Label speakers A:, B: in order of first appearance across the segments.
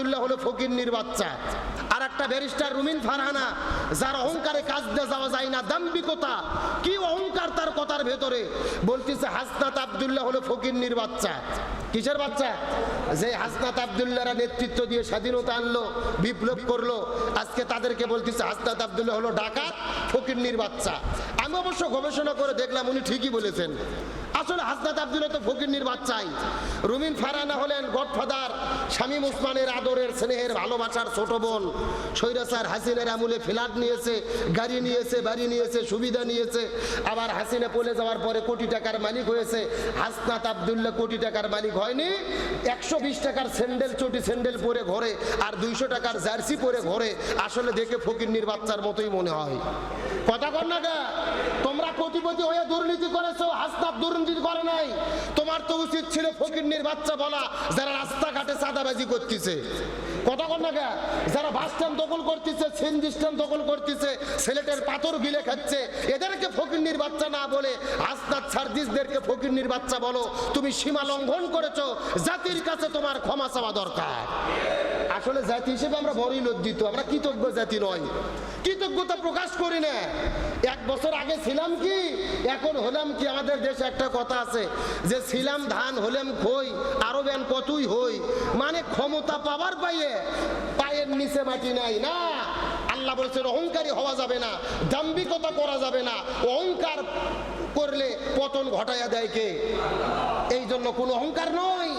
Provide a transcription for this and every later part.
A: আবদুল্লাহ হলো ফকিরনির বাচ্চা। আর একটা ব্যারিস্টার রুমিন ফারহানা, যার অহংকারে কাজ দিয়ে যাওয়া যায় না দাম্বিকতা কি অহংকার তার কথার ভেতরে? বলতেছে, হাসনাত আবদুল্লাহ হলো ফকিরনির বাচ্চা। কিসের বাচ্চা? যে হাসনাত আবদুল্লাহরা নেতৃত্ব দিয়ে স্বাধীনতা আনলো, বিপ্লব করল, আজকে তাদেরকে বলতেছে, হাসনাত আবদুল্লাহ হলো ডাকাত ফকিরনির বাচ্চা। আমি অবশ্য গবেষণা করে দেখলাম, উনি ঠিকই বলেছেন। আসলে হাসনাত আবদুল্লাহ তো ফকিরনির বাচ্চাই। রুমিন ফারানা হলেন গডফাদার শামীম উসমানের আদরের স্নেহের ভালোবাসার ছোট বোন সৈরাসার হাসিনের আমুলে ফ্ল্যাট নিয়েছে, গাড়ি নিয়েছে, বাড়ি নিয়েছে, সুবিধা নিয়েছে। আবার হাসিনা পলে যাওয়ার পরে কোটি টাকার মালিক হয়েছে। হাসনাত আবদুল্লাহ কোটি টাকার মালিক হয়নি। একশো বিশ টাকার স্যান্ডেল, চটি স্যান্ডেল পরে ঘরে আর দুইশো টাকার জার্সি পরে ঘরে। আসলে দেখে ফকিরনির বাচ্চার মতোই মনে হয়। কথা গা, তোমরা কোটিপতি হয়ে দুর্নীতি করেছ, হাসনাত দুর্নীতি করে নাই। তোমার তো উচিত ছিল ফকিরনির বাচ্চা বলা, যারা রাস্তাঘাটে চাঁদাবাজি করতেছে। কথা কন না যারা বাস স্ট্যান্ড দখল করতেছে, সিএনজি স্ট্যান্ড দখল করতেছে, সিলেটের পাথর গিলে খাচ্ছে, এদেরকে ফকিরনির বাচ্চা না বলে আস্তার সার্জিসদেরকে ফকিরনির বাচ্চা বলো। তুমি সীমা লঙ্ঘন করেছ, জাতির কাছে তোমার ক্ষমা চাওয়া দরকার। আসলে জাতি হিসেবে আমরা বড়ই লজ্জিত, আমরা কৃতজ্ঞ জাতি নয়। কৃতজ্ঞতা প্রকাশ করি না। এক বছর আগে ছিলাম কি, এখন হলাম কি, আমাদের দেশে একটা কথা আছে যে, ছিলাম ধান, হলাম খই, আরও ব্যান কতই হই। মানে ক্ষমতা পাবার পাইয়ে পায়ের নিচে মাটি নাই, না। আল্লাহ বলছেন, অহংকারী হওয়া যাবে না দাম্বিকতা করা যাবে না। অহংকার করলে পতন ঘটাইয়া দেয় কে? এই জন্য কোনো অহংকার নয়।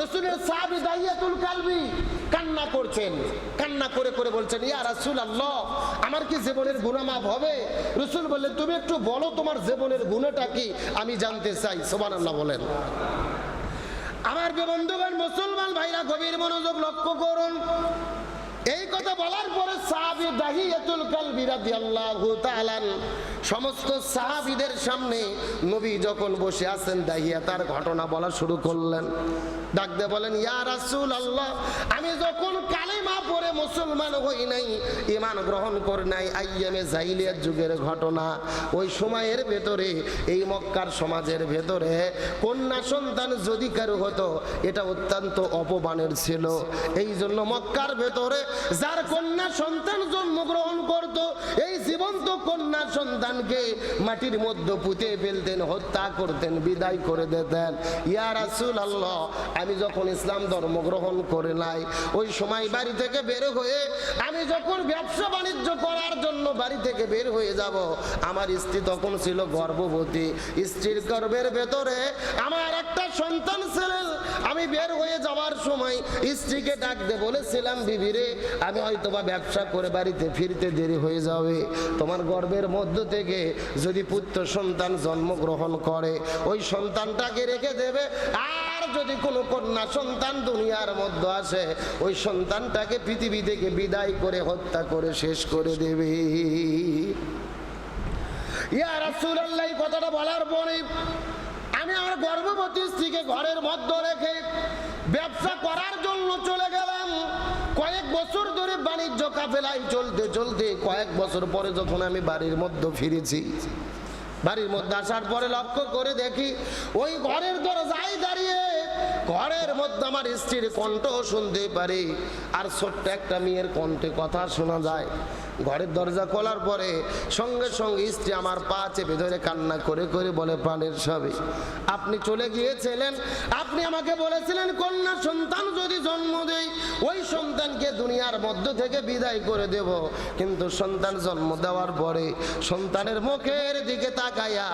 A: রসুলের সাহাবি দাইয়াতুল কালবি কান্না করছেন। কান্না করে করে বলছেন, ইয়া রাসূল আল্লাহ আমার কি জীবনের গুনাহ মাফ হবে? রসুল বললেন, তুমি একটু বলো, তোমার জীবনের গুণাটা কি? আমি জানতে চাই। সুবহানাল্লাহ বলেন। আমার বন্ধুগণ, মুসলমান ভাইরা, গভীর মনোযোগ লক্ষ্য করুন। এই কথা বলার পরে সমস্ত সাহাবীদের সামনে নবী যখন বসে আছেন, দাহিয়া তার ঘটনা বলা শুরু করলেন। ডাকতে বলেন, ইয়া আল্লাহ আমি যখন কালিমা পড়ে মুসলমান হই নাই ইমান গ্রহণ করে নাই, আইয়ামে জাইলিয়াত যুগের ঘটনা, ওই সময়ের ভেতরে, এই মক্কার সমাজের ভেতরে কন্যা সন্তান যদি কারও হতো, এটা অত্যন্ত অপমানের ছিল। এই জন্য মক্কার ভেতরে যার কন্যা সন্তান জন্মগ্রহণ করত, এই জীবন্ত কন্যা সন্তানকে মাটির মধ্যে পুঁতে ফেলতেন, হত্যা করতেন, বিদায় করে দিতেন। ইয়া রাসূল আল্লাহ আমি যখন ইসলাম ধর্ম গ্রহণ করে নাই, ওই সময় বাড়ি থেকে বের হয়ে আমি যখন ব্যবসা বাণিজ্য করার জন্য বাড়ি থেকে বের হয়ে যাব, আমার স্ত্রী তখন ছিল গর্ভবতী। স্ত্রীর গর্ভের ভেতরে আমার একটা সন্তান ছিলেন আমি বের হয়ে যাওয়ার সময় স্ত্রীকে ডাকতে বলেছিলাম, বিবিরে, আমি হয়তো বা ব্যবসা করে বাড়িতে ফিরতে দেরি হয়ে যাবে। তোমার গর্বের মধ্য থেকে যদি পুত্র সন্তান জন্মগ্রহণ করে, ওই সন্তানটাকে রেখে দেবে। আর যদি কোনো কন্যা সন্তান দুনিয়ার মধ্যে আসে, ওই সন্তানটাকে পৃথিবী থেকে বিদায় করে হত্যা করে শেষ করে দেবে। ইয়া রাসূলুল্লাহ, এই কথাটা বলার পরে আমি আমার গর্ভবতী স্ত্রীকে ঘরের মধ্যে রেখে ব্যবসা করার জন্য চলে গেলাম। কয়েক বছর ধরে বাণিজ্য কাফেলায় চলতে চলতে কয়েক বছর পরে যখন আমি বাড়ির মধ্যে ফিরেছি, বাড়ির মধ্যে আসার পরে লক্ষ্য করে দেখি, ওই ঘরের দরজায় দাঁড়িয়ে ঘরের মধ্যে আমার স্ত্রীর কণ্ঠ শুনতে পারি। আর ছোট্ট একটা মেয়ের কণ্ঠে কথা শোনা যায়। ঘরের দরজা খোলার পরে সঙ্গে সঙ্গে স্ত্রী আমার পা চেপে ধরে কান্না করে করে বলে, প্রাণের সবে আপনি চলে গিয়েছিলেন। আপনি আমাকে বলেছিলেন, কন্যা সন্তান যদি জন্ম দেয় ওই সন্তানকে দুনিয়ার মধ্য থেকে বিদায় করে দেব। কিন্তু সন্তান জন্ম দেওয়ার পরে সন্তানের মুখের দিকে তাকাইয়া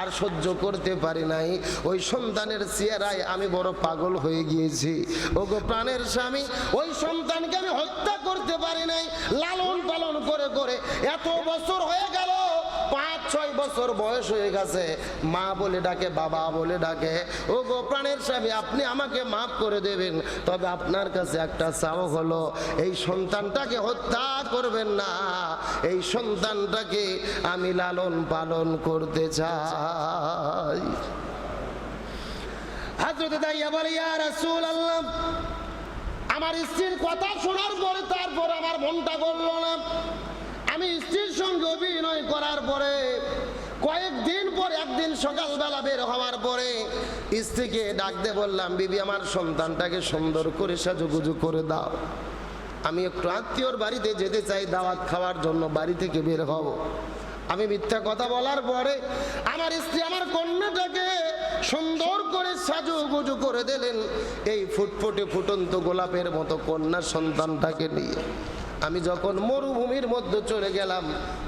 A: আর সহ্য করতে পারি নাই। ওই সন্তানের চেহারায় আমি বড় পাগল হয়ে গিয়েছি। ওগো প্রাণের স্বামী, ওই সন্তানকে আমি হত্যা করতে পারি নাই। লালন পালন করে করে এত বছর হয়ে গেল, পাঁচ, ছয় বছর বয়স হয়ে গেছে। মা বলে ডাকে, বাবা বলে ডাকে ও গো প্রাণের স্বামী, আপনি আমাকে মাফ করে দেবেন। তবে আপনার কাছে একটা চাও হলো, এই সন্তানটাকে হত্যা করবেন না। এই সন্তানটাকে আমি লালন পালন করতে চাই। হাজরতে দাইয়া বলে, ইয়া রাসূল আল্লাহ আমার স্ত্রীর কথা শোনার পরে তারপর আমার মনটা করল না। আমি স্ত্রীর সঙ্গে অভিনয় করার পরে, কয়েকদিন পর, একদিন সকালবেলা বের হওয়ার পরে স্ত্রীকে ডাকতে বললাম, বিবি, আমার সন্তানটাকে সুন্দর করে সাজুগুজু করে দাও। আমি একটু আত্মীয়র বাড়িতে যেতে চাই, দাওয়াত খাওয়ার জন্য বাড়ি থেকে বের হব। আমি মিথ্যা কথা বলার পরে আমার স্ত্রী আমার কন্যাটাকে সুন্দর করে সাজু গুজু করে দিলেন। এই ফুটফুটে ফুটন্ত গোলাপের মতো কন্যা সন্তানটাকে নিয়ে। আমি যখন মরুভূমির মধ্যে চলে গেলাম,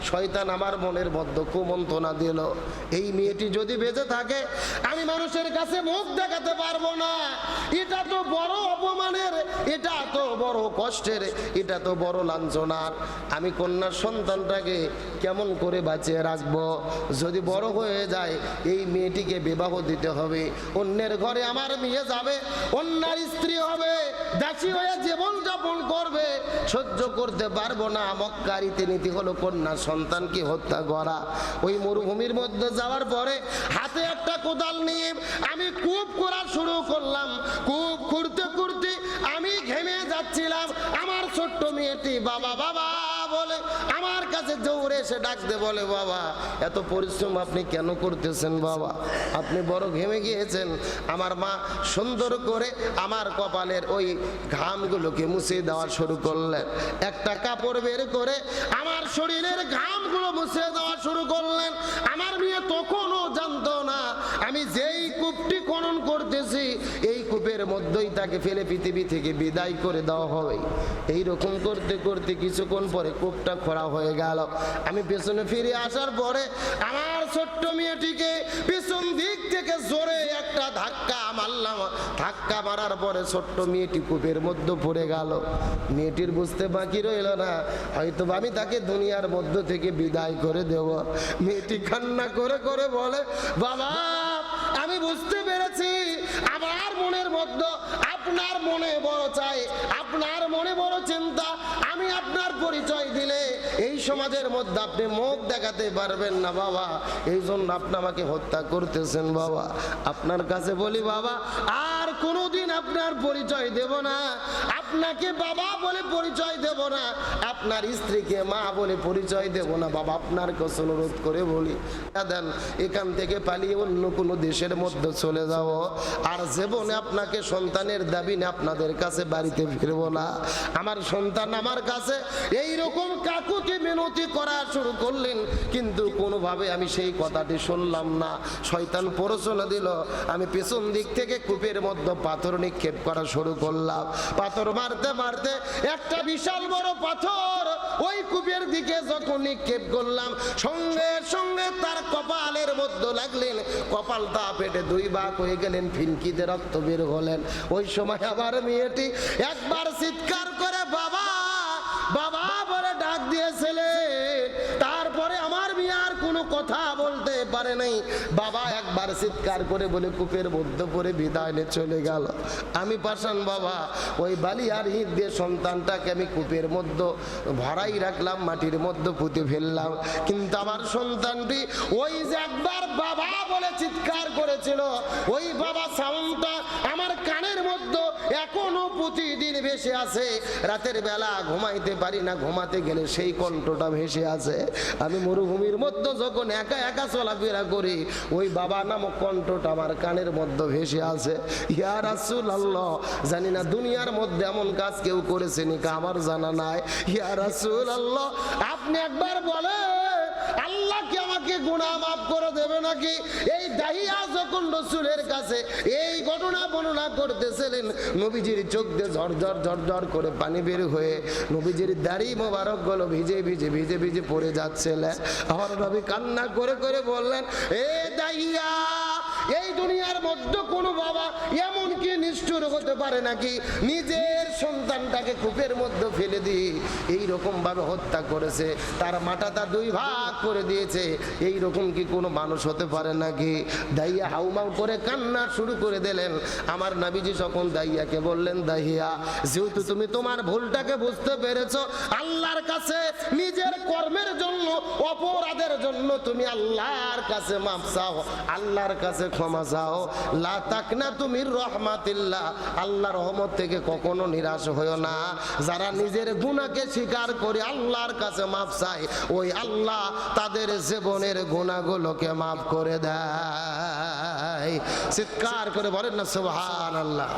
A: শয়তান আমার মনের মধ্যে কুমন্ত্রণা দিল, এই মেয়েটি যদি বেঁচে থাকে, আমি মানুষের কাছে মুখ দেখাতে পারব না। এটা তো বড় অপমানের, এটা তো বড় কষ্টের, এটা তো বড় লাঞ্ছনার। আমি কন্যার সন্তানটাকে কেমন করে বাঁচিয়ে রাখব? যদি বড় হয়ে যায়, এই মেয়েটিকে বিবাহ দিতে হবে। অন্যের ঘরে আমার মেয়ে যাবে, অন্যার স্ত্রী হবে, দাসী হয়ে জীবন যাপন করবে, সহ্য করতে পারব না। মক্কারিতে নীতি হলো কন্যা সন্তানকে হত্যা করা। ওই মরুভূমির মধ্যে যাওয়ার পরে হাতে একটা কোদাল নিয়ে আমি কূপ করা শুরু করলাম। কূপ খুঁড়তে খুঁড়তে আমি ঘেমে যাচ্ছিলাম। আমার ছোট্ট মেয়েটি, বাবা বাবা! এসে ডাকতে বলে, বাবা, এত পরিশ্রম আপনি কেন করতেছেন, বাবা? আপনি বড় ঘেমে গিয়েছেন। আমার মা সুন্দর করে আমার কপালের ওই ঘামগুলোকে মুছে দেওয়া শুরু করলেন। একটা কাপড় বের করে আমার শরীরের ঘামগুলো মুছে দেওয়া শুরু করলেন। আমার মেয়ে তখনও জানতো না, আমি যেই কূপটি খনন করতেছি এই মধ্যেই তাকে ফেলে পৃথিবী থেকে বিদায় করে দেওয়া হবে। এই রকম করতে করতে কিছুক্ষণ পরে কূপটা খোঁড়া হয়ে গেল। আমি পেছনে ফিরে আসার পরে আমার ছোট্ট মেয়েটিকে পেছন দিক থেকে জোরে একটা ধাক্কা মারলাম। ধাক্কা মারার পরে ছোট্ট মেয়েটি কূপের মধ্যে পড়ে গেল। মেয়েটির বুঝতে বাকি রইল না। হয়তো আমি তাকে দুনিয়ার মধ্য থেকে বিদায় করে দেব। মেয়েটি কান্না করে করে বলে, বাবা! আমি বুঝতে পেরেছি, আমার মনের মধ্যে আপনার মনে বড় চাই, আপনার মনে বড় চিন্তা, আমি আপনার পরিচয় দিলে এই সমাজের মধ্যে আপনি মুখ দেখাতে পারবেন না বাবা। এই জন্য আপনি আমাকে হত্যা করতেছেন বাবা। আপনার কাছে বলি বাবা, আর কোনোদিন আপনার পরিচয় দেব না। আপনাকে বাবা বলে পরিচয় দেব না। আপনার স্ত্রীকে মা বলে পরিচয় দেব না। বাবা, আপনার কাছে অনুরোধ করে বলি দেন, এখান থেকে পালিয়ে অন্য কোনো দেশের মধ্যে চলে যাব আর জীবনে আপনাকে সন্তানের দাবি নিয়ে আপনাদের কাছে বাড়িতে ফিরবো না। আমার সন্তান আমার কাছে এই রকম কাকুকে মিনতি করা শুরু করলেন, কিন্তু কোনোভাবে আমি সেই কথাটি শুনলাম না। শয়তান প্ররোচনা দিল, আমি পেছন দিক থেকে কূপের মধ্যে পাথর নিক্ষেপ করা শুরু করলাম। পাথর মারতে মারতে একটা বিশাল বড় পাথর ওই কূপের দিকে যখন নিক্ষেপ করলাম, সঙ্গে সঙ্গে তার কপালের মধ্যে লাগলেন। কপালটা পেটে দুই ভাগ হয়ে গেলেন, ফিনকিতে রক্ত বের হলেন। ওই সময় আবার মেয়েটি একবার চিৎকার করে, বাবা বাবা, বলে ডাক দিয়েছিলে কথা বলতে পারে নাই। বাবা একবার চিৎকার করে বলে, কূপের মধ্যে পড়ে বিদায় নিয়ে চলে গেল। আমি পাশান বাবা, ওই বালি আর দিয়ে সন্তানটাকে আমি কূপের মধ্যে ভরাই রাখলাম, মাটির মধ্যে পুঁতে ফেললাম। কিন্তু আমার সন্তানটি ওই যে একবার বাবা বলে চিৎকার করেছিল, ওই বাবা সাউন্ডটা প্রতিদিন ভেসে আছে রাতের বেলা ঘুমাইতে পারি না, ঘুমাতে গেলে সেই কণ্ঠটা ভেসে আছে আমি মরুভূমির মধ্যে যখন একা একা চলাফেরা করি, ওই বাবা নামক কণ্ঠটা আমার কানের মধ্যে ভেসে আছে ইয়া রাসূল আল্লাহ জানি না দুনিয়ার মধ্যে এমন কাজ কেউ করেছে নাকি আমার জানা নাই। ইয়া রাসূল আল্লাহ আপনি একবার বলেন। আমাকে গুণা মাফ করে দেবে নাকি? এই দাহিয়া যখন রসুলের কাছে এই ঘটনা বর্ণনা করতেছিলেন, নবীজির চোখ দিয়ে ঝরঝর ঝরঝর করে পানি বের হয়ে নবীজির দাড়ি মোবারক গলো, ভিজে ভিজে ভিজে ভিজে পড়ে যাচ্ছিলেন আমার নবী কান্না করে করে বললেন, এ দাহিয়া এই দুনিয়ার মধ্যে কোনো বাবা এমন কি নিষ্ঠুর হতে পারে নাকি? নিজের সন্তানটাকে কূপের মধ্যে ফেলে দিয়ে এই রকম ভাবে হত্যা করেছে। তার মাথাটা দুই ভাগ করে দিয়েছে। এই রকম কি কোনো মানুষ হতে পারে নাকি? দাইয়া হাউমাউ করে কান্না শুরু করে দিলেন। আমার নাবিজি যখন দাইয়াকে বললেন দাহিয়া যেহেতু তুমি তোমার ভুলটাকে বুঝতে পেরেছ, আল্লাহর কাছে, নিজের কর্মের জন্য, অপরাধের জন্য তুমি আল্লাহর কাছে মাপ চাও। আল্লাহর কাছে ক্ষমা চাও। লা তুমি রহমাতিল্লাহ। আল্লাহ রহমত থেকে কখনো নিরাশ হয়েও না। যারা নিজের গুণাকে স্বীকার করে আল্লাহর কাছে মাফ চায়, ওই আল্লাহ তাদের জীবনের গুণাগুলোকে মাফ করে দেয়। চিৎকার করে বলেন না সুবহান আল্লাহ